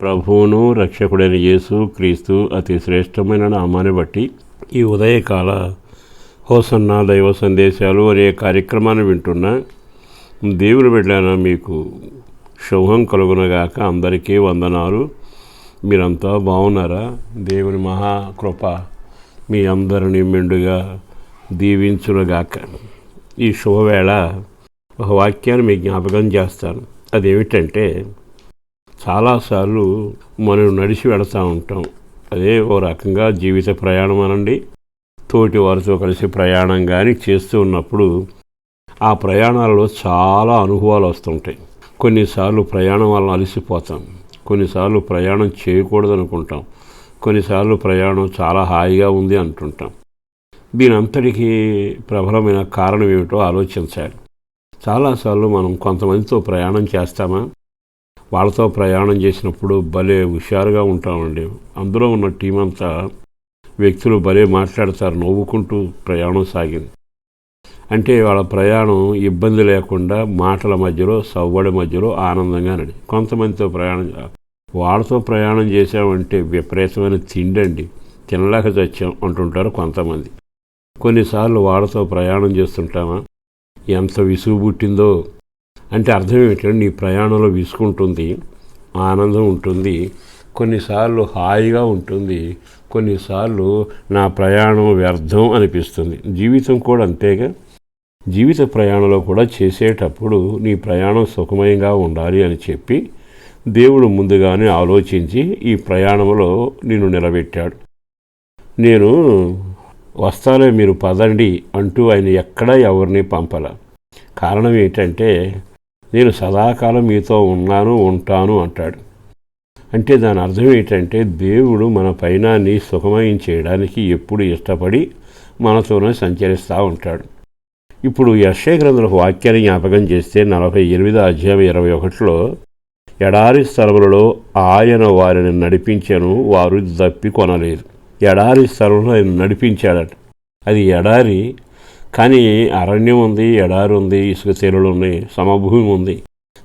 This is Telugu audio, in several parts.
ప్రభువును రక్షకుడైన యేసు క్రీస్తు అతి శ్రేష్టమైన నామాన్ని బట్టి ఈ ఉదయకాల హోసన్న దైవ సందేశాలు అనే కార్యక్రమాన్ని వింటున్నా దేవుని బిడ్డాన మీకు శుభం కలుగునగాక అందరికీ వందనాలు. మీరంతా బాగున్నారా? దేవుని మహాకృప మీ అందరిని మెండుగా దీవించునగాక. ఈ శుభవేళ ఒక వాక్యాన్ని మీకు జ్ఞాపకం చేస్తాను. అదేమిటంటే చాలాసార్లు మనం నడిచి వెళతా ఉంటాం. అదే ఓ రకంగా జీవిత ప్రయాణం అనండి. తోటి వారితో కలిసి ప్రయాణం కానీ చేస్తూ ఉన్నప్పుడు ఆ ప్రయాణాలలో చాలా అనుభవాలు వస్తుంటాయి. కొన్నిసార్లు ప్రయాణం వల్ల అలసిపోతాం. కొన్నిసార్లు ప్రయాణం చేయకూడదు అనుకుంటాం కొన్నిసార్లు ప్రయాణం చాలా హాయిగా ఉంది అంటుంటాం. దీని అంతటికీ ప్రబలమైన కారణం ఏమిటో ఆలోచించాలి. చాలాసార్లు మనం కొంతమందితో ప్రయాణం చేస్తామా? వాళ్ళతో ప్రయాణం చేసినప్పుడు భలే హుషారుగా ఉంటామండి. అందులో ఉన్న టీం అంతా వ్యక్తులు భలే మాట్లాడతారు నవ్వుకుంటూ ప్రయాణం సాగింది. అంటే వాళ్ళ ప్రయాణం ఇబ్బంది లేకుండా మాటల మధ్యలో సవ్వడి మధ్యలో ఆనందంగా నడి కొంతమందితో ప్రయాణం వాళ్ళతో ప్రయాణం చేసామంటే విపరీతమైన తిండండి తినలేక చచ్చాం అంటుంటారు కొంతమంది. కొన్నిసార్లు వాళ్ళతో ప్రయాణం చేస్తుంటామా? ఎంత విసుగు పుట్టిందో అంటే అర్థం ఏమిటంటే నీ ప్రయాణంలో విసుకుంటుంది ఆనందం ఉంటుంది కొన్నిసార్లు హాయిగా ఉంటుంది కొన్నిసార్లు నా ప్రయాణం వ్యర్థం అనిపిస్తుంది. జీవితం కూడా అంతేగా. జీవిత ప్రయాణంలో కూడా చేసేటప్పుడు నీ ప్రయాణం సుఖమయంగా ఉండాలి అని చెప్పి దేవుడు ముందుగానే ఆలోచించి ఈ ప్రయాణంలో నిన్ను నిలబెట్టాడు. నేను వస్తానే మీరు పదండి అంటూ ఆయన ఎక్కడా ఎవరిని పంపల. కారణం ఏంటంటే నేను సదాకాలం మీతో ఉన్నాను ఉంటాను అంటాడు. అంటే దాని అర్థం ఏంటంటే దేవుడు మన పైనాన్ని సుఖమయం చేయడానికి ఎప్పుడు ఇష్టపడి మనతోనే సంచరిస్తూ ఉంటాడు. ఇప్పుడు యశ్య గ్రంథులకు వాక్యాన్ని జ్ఞాపకం చేస్తే నలభై ఎనిమిదో అధ్యాయం ఇరవై ఒకటిలో ఎడారి స్థలములలో ఆయన వారిని నడిపించను వారు దప్పి కొనలేదు. ఎడారి స్థలంలో ఆయన నడిపించాడట. అది ఎడారి కానీ అరణ్యం ఉంది ఎడారి ఉంది ఇసుక తీరులు ఉన్నాయి సమభూమి ఉంది.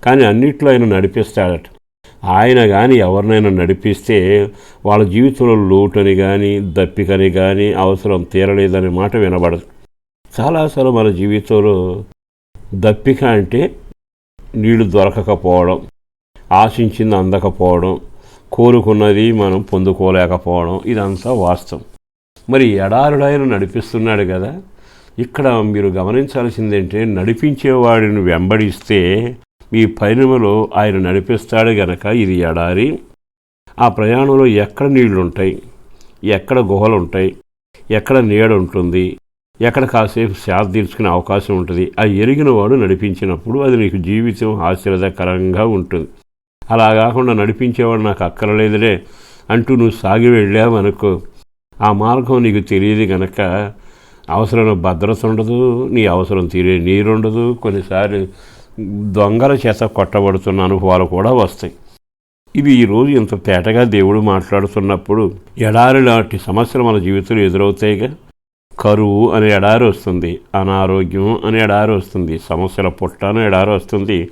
కానీ అన్నిట్లో ఆయన నడిపిస్తాడట. ఆయన కానీ ఎవరినైనా నడిపిస్తే వాళ్ళ జీవితంలో లోటని కానీ దప్పికని కానీ అవసరం తీరలేదనే మాట వినబడదు. చాలాసార్లు మన జీవితంలో దప్పిక అంటే నీళ్ళు దొరకకపోవడం ఆశించింది అందకపోవడం కోరుకున్నది మనం పొందుకోలేకపోవడం ఇదంతా వాస్తవం. మరి ఎడారుడైన నడిపిస్తున్నాడు కదా ఇక్కడ మీరు గమనించాల్సిందేంటే నడిపించేవాడిని వెంబడిస్తే మీ పైనములో ఆయన నడిపిస్తాడు గనక ఇది ఎడారి. ఆ ప్రయాణంలో ఎక్కడ నీళ్ళుంటాయి? ఎక్కడ గుహలు ఉంటాయి ఎక్కడ నీడ ఉంటుంది ఎక్కడ కాసేపు శాద తీర్చుకునే అవకాశం ఉంటుంది? ఆ ఎరిగిన వాడు నడిపించినప్పుడు అది నీకు జీవితం ఆశ్చర్యకరంగా ఉంటుంది. అలా కాకుండా నడిపించేవాడు నాకు అక్కరలేదులే అంటూ నువ్వు సాగి వెళ్ళావు అనుకో ఆ మార్గం నీకు తెలియదు గనక అవసరమైన భద్రత ఉండదు నీ అవసరం తీరే నీరు ఉండదు. కొన్నిసార్లు దొంగల చేత కొట్టబడుతున్న అనుభవాలు కూడా వస్తాయి. ఇవి ఈరోజు ఇంత తేటగా దేవుడు మాట్లాడుతున్నప్పుడు ఎడారి లాంటి సమస్యలు మన జీవితంలో ఎదురవుతాయిగా. కరువు అనే ఎడారి వస్తుంది అనారోగ్యం అనే ఎడారి వస్తుంది సమస్యల పుట్ట అనే ఎడారి వస్తుంది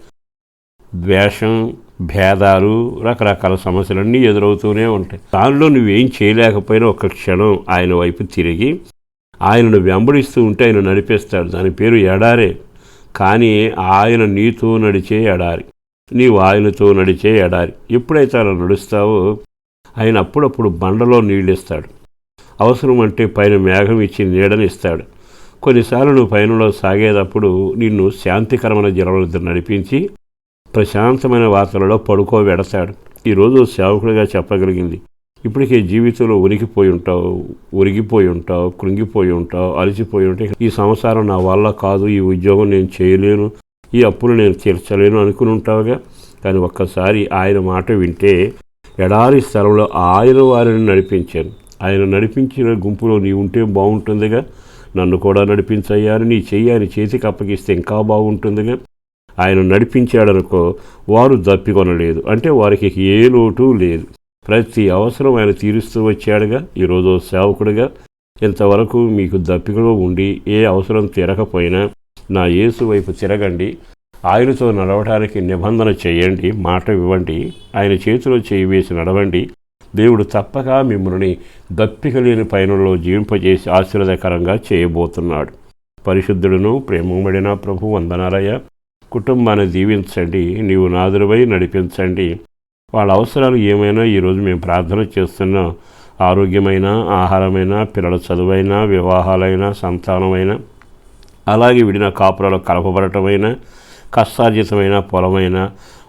ద్వేషం భేదాలు రకరకాల సమస్యలన్నీ ఎదురవుతూనే ఉంటాయి. దానిలో నువ్వేం చేయలేకపోయినా ఒక క్షణం ఆయన వైపు తిరిగి ఆయనను వెంబడిస్తూ ఉంటే ఆయన నడిపిస్తాడు. దాని పేరు ఎడారే కానీ ఆయన నీతో నడిచే ఎడారి. నీవు ఆయనతో నడిచే ఎడారి. ఎప్పుడైతే అలా నడుస్తావో ఆయన అప్పుడప్పుడు బండలో నీళ్ళు ఇస్తాడు అవసరం అంటే పైన మేఘం ఇచ్చి నీడని ఇస్తాడు. కొన్నిసార్లు నువ్వు పైనలో సాగేటప్పుడు నిన్ను శాంతికరమైన జలవద్ద నడిపించి ప్రశాంతమైన వార్తలలో పడుకోబెడతాడు. ఈరోజు సేవకుడిగా చెప్పగలిగింది. ఇప్పటికే జీవితంలో ఉనికిపోయి ఉంటావు ఉరిగిపోయి ఉంటావు కృంగిపోయి ఉంటావు అలసిపోయి ఉంటావు ఈ సంసారం నా వల్ల కాదు ఈ ఉద్యోగం నేను చేయలేను ఈ అప్పులు నేను తీర్చలేను అనుకుని ఉంటావుగా. కానీ ఒక్కసారి ఆయన మాట వింటే ఎడారి స్థలంలో ఆయన వారిని నడిపించాను. ఆయన నడిపించిన గుంపులో నీ ఉంటే బాగుంటుందిగా. నన్ను కూడా నడిపించయ్యాను నీ చెయ్యి ఆయన చేతికి అప్పగిస్తే ఇంకా బాగుంటుందిగా. ఆయన నడిపించాడనుకో వారు దప్పికొనలేదు అంటే వారికి ఏ లోటు లేదు. ప్రతి అవసరం ఆయన తీరుస్తూ వచ్చాడుగా ఈరోజు సేవకుడిగా. ఇంతవరకు మీకు దప్పికలో ఉండి ఏ అవసరం తీరకపోయినా నా యేసు వైపు తిరగండి. ఆయనతో నడవడానికి నిబంధన చేయండి మాట ఇవ్వండి ఆయన చేతిలో చేయి వేసి నడవండి. దేవుడు తప్పక మిమ్మల్ని దప్పిక లేని పయనంలో జీవింపజేసి ఆశీర్వదకరంగా చేయబోతున్నాడు. పరిశుద్ధుడును ప్రేమబడిన ప్రభు వందనాలయ్య. కుటుంబాన్ని దీవించండి నీవు నాదురువై నడిపించండి. వాళ్ళ అవసరాలు ఏమైనా ఈరోజు మేము ప్రార్థన చేస్తున్నాం ఆరోగ్యమైన ఆహారమైన పిల్లల చదువైనా వివాహాలైనా సంతానమైన అలాగే విడిన కాపురాలు కలపబడటమైన కష్టార్జితమైన పొలమైన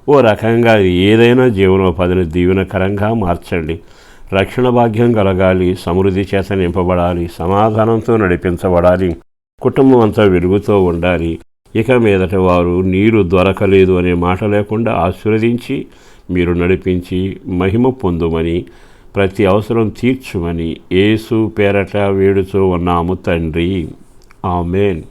ఓ రకంగా ఏదైనా జీవనోపాధిని దీవెనకరంగా మార్చండి. రక్షణ భాగ్యం కలగాలి సమృద్ధి చేత నింపబడాలి సమాధానంతో నడిపించబడాలి కుటుంబం అంతా వెలుగుతూ ఉండాలి. ఇక మీదట వారు నీరు దొరకలేదు అనే మాట లేకుండా ఆశీర్వదించి మీరు నడిపించి మహిమ పొందుమని ప్రతి అవసరం తీర్చుమని ఏసు పేరట వేడుతూ ఉన్నాము తండ్రి. ఆమెన్.